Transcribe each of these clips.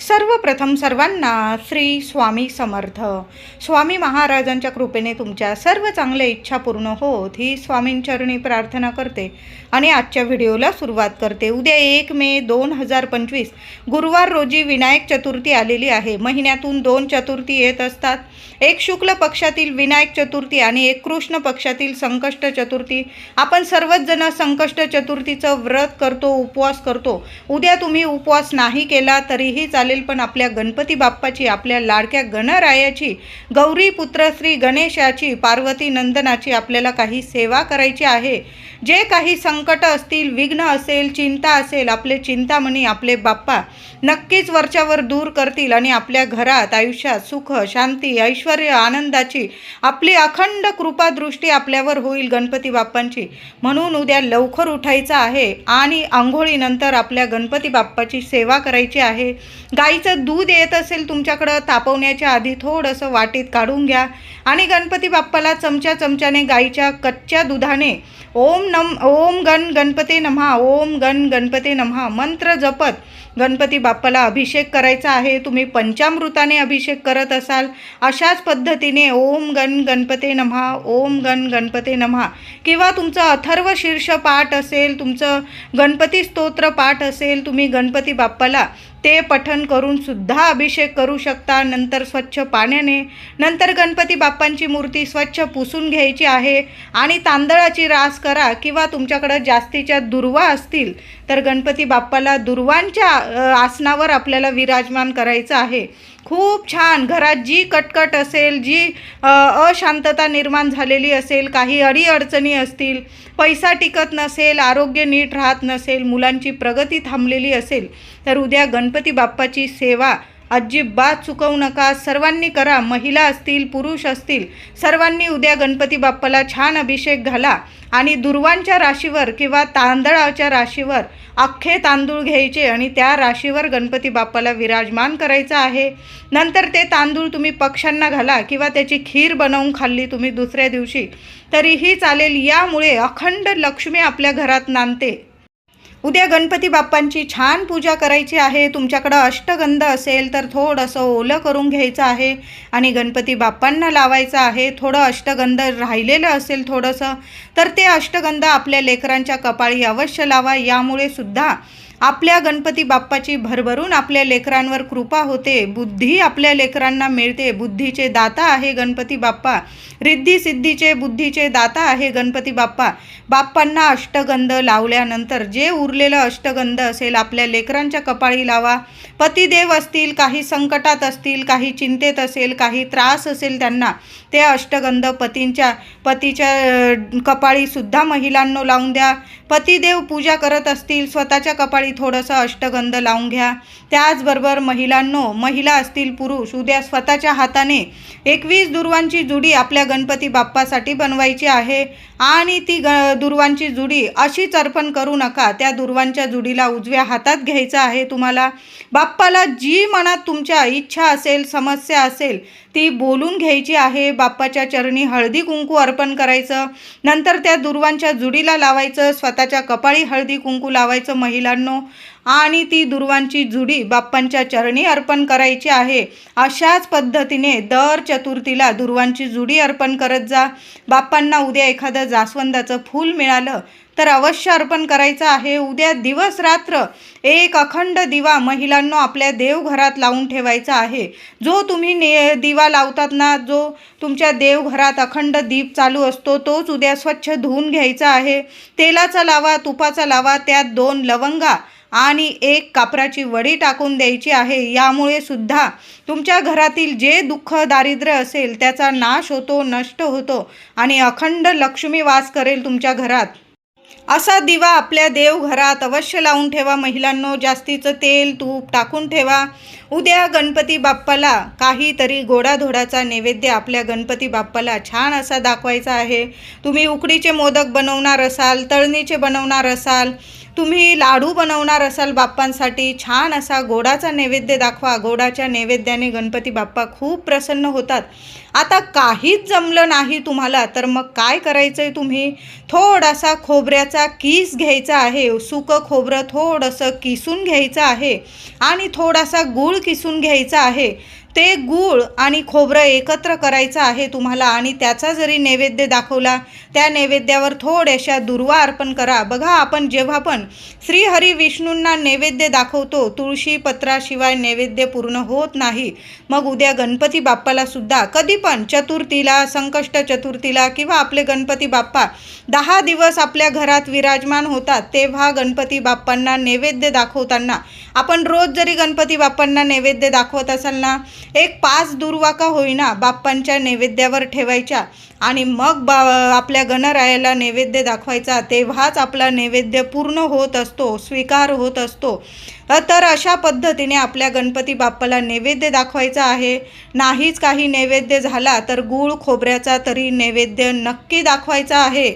सर्वप्रथम सर्वांना श्री स्वामी समर्थ. स्वामी महाराजांच्या कृपेने तुमच्या सर्व चांगल्या इच्छा पूर्ण होत ही स्वामींचरणी प्रार्थना करते आणि आजच्या व्हिडिओला सुरुवात करते. उद्या एक मे दोन हजार पंचवीस गुरुवार रोजी विनायक चतुर्थी आलेली आहे. महिन्यातून दोन चतुर्थी येत असतात. एक शुक्ल पक्षातील विनायक चतुर्थी आणि एक कृष्ण पक्षातील संकष्ट चतुर्थी. आपण सर्वच जण संकष्ट चतुर्थीचं व्रत करतो उपवास करतो. उद्या तुम्ही उपवास नाही केला तरीही चालेल. पण आपल्या गणपती बाप्पाची आपल्या लाडक्या गणरायाची गौरी पुत्र श्री गणेशाची पार्वती नंदनाची आपल्याला काही सेवा करायची आहे. जे काही संकट असतील विघ्न असेल चिंता असेल आपले चिंतामणी आपले बाप्पा नक्कीच वरच्यावर दूर करतील आणि आपल्या घरात आयुष्यात सुख शांती ऐश्वर आनंदाची आपली अखंड कृपादृष्टी आपल्यावर होईल गणपती बाप्पांची. म्हणून उद्या लवकर उठायचं आहे आणि आंघोळीनंतर आपल्या गणपती बाप्पाची सेवा करायची आहे. गाईचं दूध येत असेल तुमच्याकडं तापवण्याच्या आधी थोडंसं वाटीत काढून घ्या. आणि गणपती बाप्पाला चमच्या चमच्याने गाईच्या कच्च्या दुधाने ओम नम ओम गण गणपती नमहा ओम गण गणपती नमहा. मंत्र जपत गणपती बाप्पाला अभिषेक करायचा आहे. तुम्ही पंचामृताने अभिषेक करत असाल. अशाच पद्धतीने ओम गण गणपती नमहा ओम गण गणपती नमहा. किंवा तुमचं अथर्व शीर्ष पाठ असेल तुमचं गणपती स्तोत्र पाठ असेल तुम्ही गणपती बाप्पाला ते पठन करून सुद्धा अभिषेक करू शकता. नंतर स्वच्छ पाण्याने नंतर गणपती बाप्पांची मूर्ती स्वच्छ पुसून घ्यायची आहे. आणि तांदळाची रास करा किंवा तुमच्याकडं जास्तीच्या दुर्वा असतील तर गणपती बाप्पाला दुर्वांच्या आसनावर आपल्याला विराजमान करायचं आहे. खूप छान. घरात जी कटकट असेल जी अशांतता निर्माण झालेली असेल काही अडीअडचणी असतील पैसा टिकत नसेल आरोग्य नीट राहत नसेल मुलांची प्रगती थांबलेली असेल तर उद्या गणपती बाप्पाची सेवा अजिबात चुकवू नका. सर्वांनी करा. महिला असतील पुरुष असतील सर्वांनी उद्या गणपती बाप्पाला छान अभिषेक घाला आणि दुर्वांच्या राशीवर किंवा तांदळाच्या राशीवर अख्खे तांदूळ घ्यायचे आणि त्या राशीवर गणपती बाप्पाला विराजमान करायचं आहे. नंतर ते तांदूळ तुम्ही पक्ष्यांना घाला किंवा त्याची खीर बनवून खाल्ली तुम्ही दुसऱ्या दिवशी तरीही चालेल. यामुळे अखंड लक्ष्मी आपल्या घरात नांदते. उद्या गणपती बाप्पांची छान पूजा करायची आहे. तुमच्याकडं अष्टगंध असेल तर थोडंसं ओलं करून घ्यायचं आहे आणि गणपती बाप्पांना लावायचं आहे. थोडं अष्टगंध राहिलेलं असेल थोडंसं तर ते अष्टगंध आपल्या लेकरांच्या कपाळी अवश्य लावा. यामुळे सुद्धा आपल्या गणपती बाप्पाची भरभरून आपल्या लेकरांवर कृपा होते. बुद्धी आपल्या लेकरांना मिळते. बुद्धीचे दाता आहे गणपती बाप्पा. रिद्धी सिद्धीचे बुद्धीचे दाता आहे गणपती बाप्पा. बाप्पांना अष्टगंध लावल्यानंतर जे उरलेलं अष्टगंध असेल आपल्या लेकरांच्या कपाळी लावा. पतिदेव असतील काही संकटात असतील काही चिंतेत असेल काही त्रास असेल त्यांना ते अष्टगंध पतींच्या पतीच्या कपाळीसुद्धा महिलांनो लावून द्या. पतिदेव पूजा करत असतील स्वतःच्या कपाळी थोडंसं अष्टगंध लावून घ्या. त्याचबरोबर महिलांनो महिला असतील पुरुष उद्या स्वतःच्या हाताने एकवीस दुर्वांची जुडी आपल्या गणपती बाप्पासाठी बनवायची आहे आणि ती ग दुर्वांची जुडी अशीच अर्पण करू नका. त्या दुर्वांच्या जुडीला उजव्या हातात घ्यायचं आहे तुम्हाला. बाप्पाला जी मनात तुमच्या इच्छा असेल समस्या असेल ती बोलून घ्यायची आहे. बाप्पाच्या चरणी हळदी कुंकू अर्पण करायचं. नंतर त्या दुर्वांच्या जुडीला लावायचं. स्वतःच्या कपाळी हळदी कुंकू लावायचं महिलांनो. आणि ती दुर्वांची जुडी बाप्पांच्या चरणी अर्पण करायची आहे. अशाच पद्धतीने दर चतुर्थीला दुर्वांची जुडी अर्पण करत जा. बाप्पांना उद्या एखादं जास्वंदाचं फूल मिळालं. तर अवश्य अर्पण करायचं आहे. उद्या दिवस रात्र एक अखंड दिवा महिलांनो आपल्या देवघरात लावून ठेवायचा आहे. जो तुम्ही ने दिवा लावतात ना जो तुमच्या देवघरात अखंड दीप चालू असतो तोच उद्या स्वच्छ धुवून घ्यायचा आहे. तेलाचा लावा तुपाचा लावा त्यात दोन लवंगा आणि एक कापराची वडी टाकून द्यायची आहे. यामुळे सुद्धा तुमच्या घरातील जे दुःख दारिद्र्य असेल त्याचा नाश होतो नष्ट होतो आणि अखंड लक्ष्मी वास करेल तुमच्या घरात. असा दिवा आपल्या देवघरात अवश्य लावून ठेवा. महिलांनो जास्तीचं तेल तूप टाकून ठेवा. उद्या गणपती बाप्पाला काहीतरी गोडाधोडाचा नैवेद्य आपल्या गणपती बाप्पाला छान असा दाखवायचा आहे. तुम्ही उकडीचे मोदक बनवणार असाल तळणीचे बनवणार असाल तुम्ही लाडू बनवणार असाल बाप्पांसाठी छान असा गोडाचा नैवेद्य दाखवा. गोडाच्या नैवेद्याने गणपती बाप्पा खूप प्रसन्न होतात. आता काहीच जमलं नाही तुम्हाला तर मग काय करायचं आहे तुम्ही? थोडासा खोबऱ्याचा किस घ्यायचा आहे. सुकं खोबरं थोडंसं किसून घ्यायचं आहे. आणि थोडासा गूळ किसून घ्यायचा आहे. ते गूळ आणि खोबरं एकत्र करायचं आहे तुम्हाला आणि त्याचा जरी नैवेद्य दाखवला त्या नैवेद्यावर थोड्याशा दुर्वा अर्पण करा. बघा आपण जेव्हा पण श्रीहरी विष्णूंना नैवेद्य दाखवतो तुळशी पत्राशिवाय नैवेद्य पूर्ण होत नाही. मग उद्या गणपती बाप्पाला सुद्धा कधी पण चतुर्थीला संकष्ट चतुर्थीला किंवा आपले गणपती बाप्पा दहा दिवस आपल्या घरात विराजमान होतात तेव्हा गणपती बाप्पांना नैवेद्य दाखवताना आपण रोज जरी गणपती बाप्पांना नैवेद्य दाखवत असाल ना एक पाच दुर्वाका होईना बाप्पांच्या नैवेद्यावर ठेवायच्या आणि मग बा आपल्या गणरायाला नैवेद्य दाखवायचा तेव्हाच आपला नैवेद्य पूर्ण होत असतो स्वीकार होत असतो. तर अशा पद्धतीने आपल्या गणपती बाप्पाला नैवेद्य दाखवायचा आहे. नाहीच काही नैवेद्य झाला तर गूळ खोबऱ्याचा तरी नैवेद्य नक्की दाखवायचा आहे.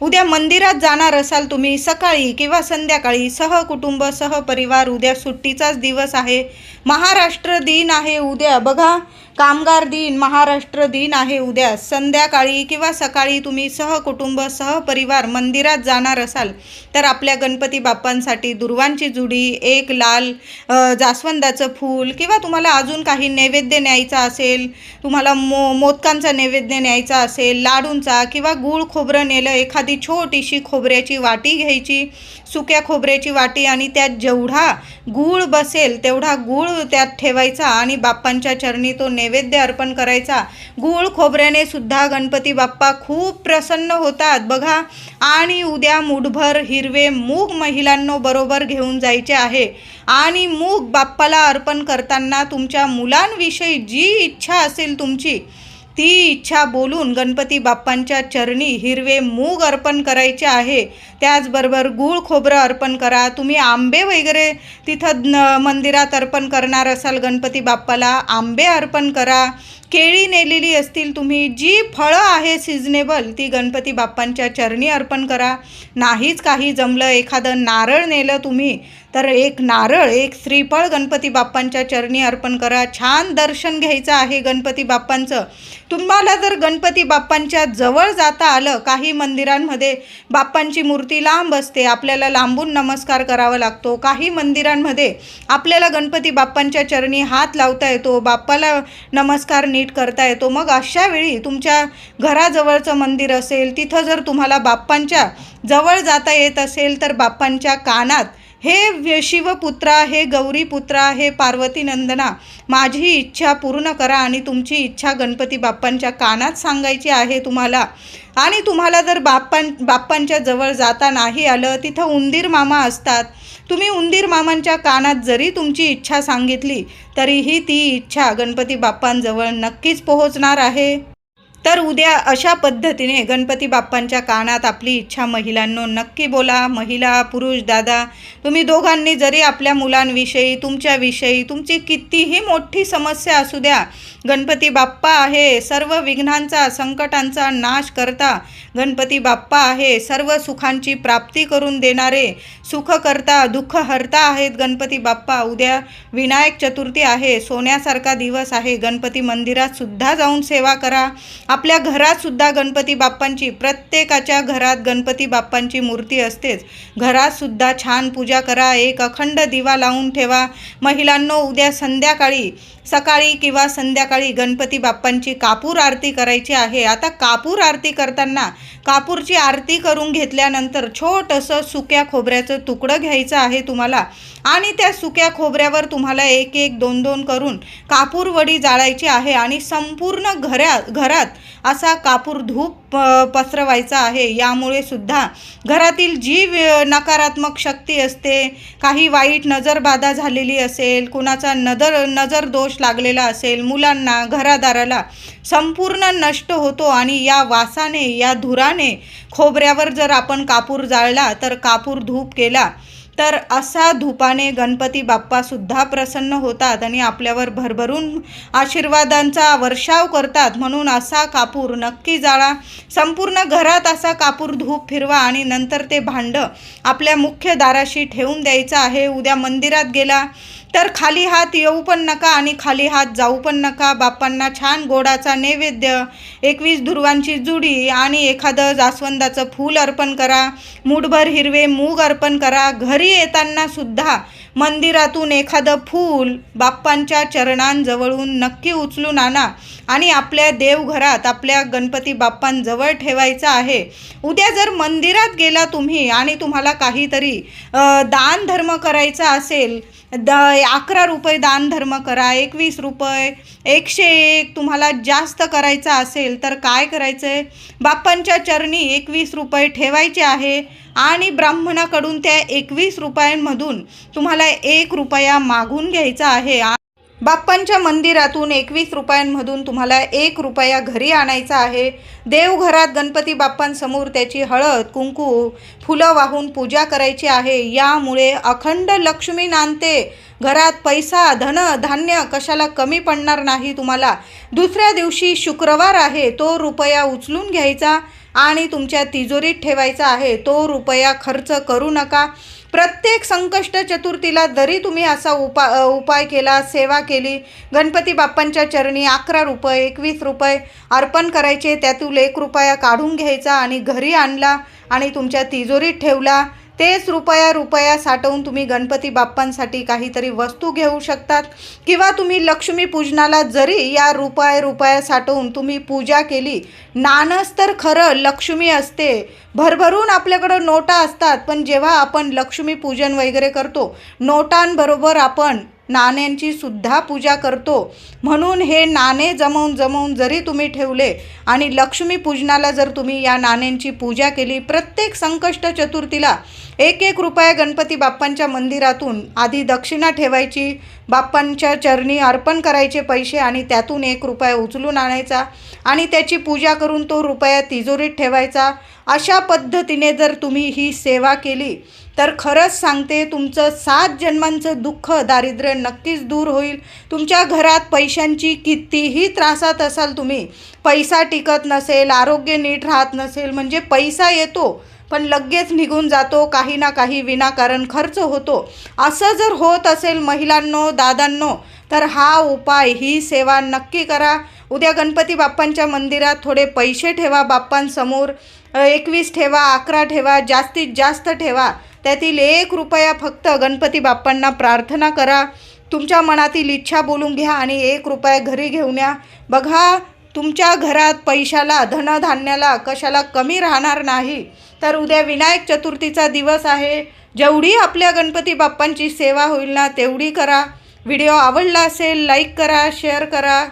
उद्या मंदिरात जाणार असाल तुम्ही सकाळी किंवा संध्याकाळी सहकुटुंब सहपरिवार उद्या सुट्टीचाच दिवस आहे. महाराष्ट्र दिन आहे उद्या. बघा कामगार दिन महाराष्ट्र दिन आहे उद्या. संध्याकाळी किंवा सकाळी तुम्ही सहकुटुंब सहपरिवार मंदिरात जाणार असाल तर आपल्या गणपती बाप्पांसाठी दुर्वांची जुडी एक लाल जास्वंदाचं फूल किंवा तुम्हाला अजून काही नैवेद्य न्यायचा असेल तुम्हाला मो मोदकांचा नैवेद्य न्यायचा असेल लाडूंचा किंवा गूळ खोबरं नेलं एखादी छोटीशी खोबऱ्याची वाटी घ्यायची सुक्या खोबऱ्याची वाटी आणि त्यात जेवढा गूळ बसेल तेवढा गूळ त्यात ठेवायचा आणि बाप्पांच्या चरणी तो नैवेद्य नैवेद्य अर्पण करायचा. गूळ खोबऱ्याने सुद्धा गणपती बाप्पा खूप प्रसन्न होतात. बघा आणि उद्या मुठभर हिरवे मूग महिलांनो बरोबर घेऊन जायचे आहे. आणि मूग बाप्पाला अर्पण करताना तुमच्या मुलांविषयी जी इच्छा असेल तुमची ती इच्छा बोलून गणपती बाप्पांच्या चरणी हिरवे मूग अर्पण करायचे आहे. त्याचबरोबर गूळ खोबरं अर्पण करा. तुम्ही आंबे वगैरे तिथं न मंदिरात अर्पण करणार असाल गणपती बाप्पाला आंबे अर्पण करा. केळी नेलेली असतील तुम्ही जी फळं आहे सिजनेबल ती गणपती बाप्पांच्या चरणी अर्पण करा. नाहीच काही जमलं एखादं नारळ नेलं तुम्ही तर एक नारळ एक श्रीफळ गणपती बाप्पांच्या चरणी अर्पण करा. छान दर्शन घ्यायचं आहे गणपती बाप्पांचं. तुम्हाला जर गणपती बाप्पांच्या जवळ जाता आलं काही मंदिरांमध्ये बाप्पांची मूर्ती लांब असते आपल्याला लांबून नमस्कार करावा लागतो. काही मंदिरांमध्ये आपल्याला गणपती बाप्पांच्या चरणी हात लावता येतो बाप्पाला नमस्कार नीट करता येतो. मग अशा वेळी तुमच्या घराजवळचं मंदिर असेल तिथं जर तुम्हाला बाप्पांच्या जवळ जाता येत असेल तर बाप्पांच्या कानात हे शिवपुत्रा हे गौरीपुत्रा हे पार्वती नंदना माझी इच्छा पूर्ण करा आणि तुमची इच्छा गणपती बाप्पांच्या कानात सांगायची आहे तुम्हाला. आणि तुम्हाला जर बाप्पां बाप्पांच्या जवळ जाता नाही आलं तिथं उंदीर मामा असतात. तुम्ही उंदीर मामांच्या कानात जरी तुमची इच्छा सांगितली तरीही ती इच्छा गणपती बाप्पांजवळ नक्कीच पोहोचणार आहे. तर उद्या अशा पद्धतीने गणपती बाप्पांच्या कानात आपली इच्छा महिलांनो नक्की बोला. महिला पुरुष दादा तुम्ही दोघांनी जरी आपल्या मुलांविषयी तुमच्याविषयी तुमची कितीही मोठी समस्या असू द्या गणपती बाप्पा आहे सर्व विघ्नांचा संकटांचा नाश करता गणपती बाप्पा आहे सर्व सुखांची प्राप्ती करून देणारे सुख करता दुःख हरता आहेत गणपती बाप्पा. उद्या विनायक चतुर्थी आहे सोन्यासारखा दिवस आहे गणपती मंदिरात सुद्धा जाऊन सेवा करा. आपल्या घरातसुद्धा गणपती बाप्पांची प्रत्येकाच्या घरात गणपती बाप्पांची मूर्ती असतेच. घरातसुद्धा छान पूजा करा एक अखंड दिवा लावून ठेवा. महिलांनो उद्या संध्याकाळी सकाळी किंवा संध्याकाळी गणपती बाप्पांची कापूर आरती करायची आहे. आता कापूर आरती करताना कापूरची आरती करून घेतल्यानंतर छोटंसं सुक्या खोबऱ्याचं तुकडं घ्यायचं आहे तुम्हाला. आणि त्या सुक्या खोबऱ्यावर तुम्हाला एक एक दोन दोन करून कापूरवडी जाळायची आहे. आणि संपूर्ण घरा घरात असा कापूर धूप पसरवायचा आहे. यामुळे सुद्धा घरातील जी नकारात्मक शक्ती असते. काही वाईट नजरबाधा झालेली असेल कुणाचा नजर नजर दोष लागलेला असेल मुलांना घरादाराला संपूर्ण नष्ट होतो आणि या वासाने या धुराने खोबऱ्यावर जर आपण कापूर जाळला तर कापूर धूप केला तर असा धुपाने गणपती बाप्पासुद्धा प्रसन्न होतात आणि आपल्यावर भरभरून आशीर्वादांचा वर्षाव करतात. म्हणून असा कापूर नक्की जाळा. संपूर्ण घरात असा कापूर धूप फिरवा आणि नंतर ते भांडं आपल्या मुख्य दाराशी ठेवून द्यायचं आहे. उद्या मंदिरात गेला तर खाली हात येऊ पण नका आणि खाली हात जाऊ पण नका. बाप्पांना छान गोडाचा नैवेद्य एकवीस धुर्वांची जुडी आणि एखादं जास्वंदाचं फूल अर्पण करा. मूठभर हिरवे मूग अर्पण करा. घरी येताना सुद्धा मंदिरातून एखादं फूल बाप्पांच्या चरणांजवळून नक्की उचलून आणा आणि आपल्या देवघरात आपल्या गणपती बाप्पांजवळ ठेवायचं आहे. उद्या जर मंदिरात गेला तुम्ही आणि तुम्हाला काहीतरी दान धर्म करायचा असेल द अकरा रुपये दान धर्म करा एकवीस रुपये एकशे एक तुम्हाला जास्त करायचं असेल तर काय करायचं आहे बाप्पांच्या चरणी एकवीस रुपये ठेवायचे आहे आणि ब्राह्मणाकडून त्या एकवीस रुपयांमधून तुम्हाला एक रुपया मागून घ्यायचा आहे. बाप्पांच्या मंदिरातून एकवीस रुपयांमधून तुम्हाला एक रुपया घरी आणायचा आहे. देवघरात गणपती बाप्पांसमोर त्याची हळद कुंकू फुलं वाहून पूजा करायची आहे. यामुळे अखंड लक्ष्मी नांदते. घरात पैसा धन धान्य कशाला कमी पडणार नाही तुम्हाला. दुसऱ्या दिवशी शुक्रवार आहे तो रुपया उचलून घ्यायचा आणि तुमच्या तिजोरीत ठेवायचा आहे. तो रुपया खर्च करू नका. प्रत्येक संकष्ट चतुर्थीला जरी तुम्ही असा उपा उपाय केला सेवा केली गणपती बाप्पांच्या चरणी अकरा रुपये एकवीस रुपये अर्पण करायचे त्यातून एक रुपया काढून घ्यायचा आणि घरी आणला आणि तुमच्या तिजोरीत ठेवला तेच रुपया रुपया साठवून तुम्ही गणपती बाप्पांसाठी काहीतरी वस्तू घेऊ शकतात. किंवा तुम्ही लक्ष्मी पूजनाला जरी या रुपये रुपया साठवून तुम्ही पूजा केली नाणस तर खरं लक्ष्मी असते. भरभरून आपल्याकडं नोटा असतात पण जेव्हा आपण लक्ष्मी पूजन वगैरे करतो नोटांबरोबर आपण नाण्यांची सुद्धा पूजा करतो. म्हणून हे नाणे जमवून जमवून जरी तुम्ही ठेवले आणि लक्ष्मी पूजनाला जर तुम्ही या नाण्यांची पूजा केली प्रत्येक संकष्ट चतुर्थीला एक एक रुपया गणपती बाप्पांच्या मंदिरातून आधी दक्षिणा ठेवायची बाप्पांच्या चरणी अर्पण करायचे पैसे आणि त्यातून एक रुपया उचलून आणायचा आणि त्याची पूजा करून तो रुपया तिजोरीत ठेवायचा. अशा पद्धतीने जर तुम्ही ही सेवा केली तर खरंच सांगते तुमचं सात जन्मांचं दुःख दारिद्र्य नक्कीच दूर होईल. तुमच्या घरात पैशांची कितीही त्रासात असाल तुम्ही पैसा टिकत नसेल आरोग्य नीट राहत नसेल म्हणजे पैसा येतो पण लगेच निघून जातो काही ना काही विनाकारण खर्च होतो. असं जर होत असेल महिलांनो दादांनो तर हा उपाय ही सेवा नक्की करा. उद्या गणपती बाप्पांच्या मंदिरात थोडे पैसे ठेवा बाप्पांसमोर. एकवीस ठेवा अकरा ठेवा जास्तीत जास्त ठेवा. त्यातील एक रुपया फक्त गणपती बाप्पांना प्रार्थना करा. तुमच्या मनातील इच्छा बोलून घ्या आणि एक रुपया घरी घेऊन या. बघा तुमच्या घरात पैशाला धनधान्याला कशाला कमी राहणार नाही. तर उद्या विनायक चतुर्थीचा दिवस आहे. जेवढी आपल्या गणपती बाप्पांची सेवा होईल ना तेवढी करा. व्हिडिओ आवडला असेल लाईक करा शेअर करा.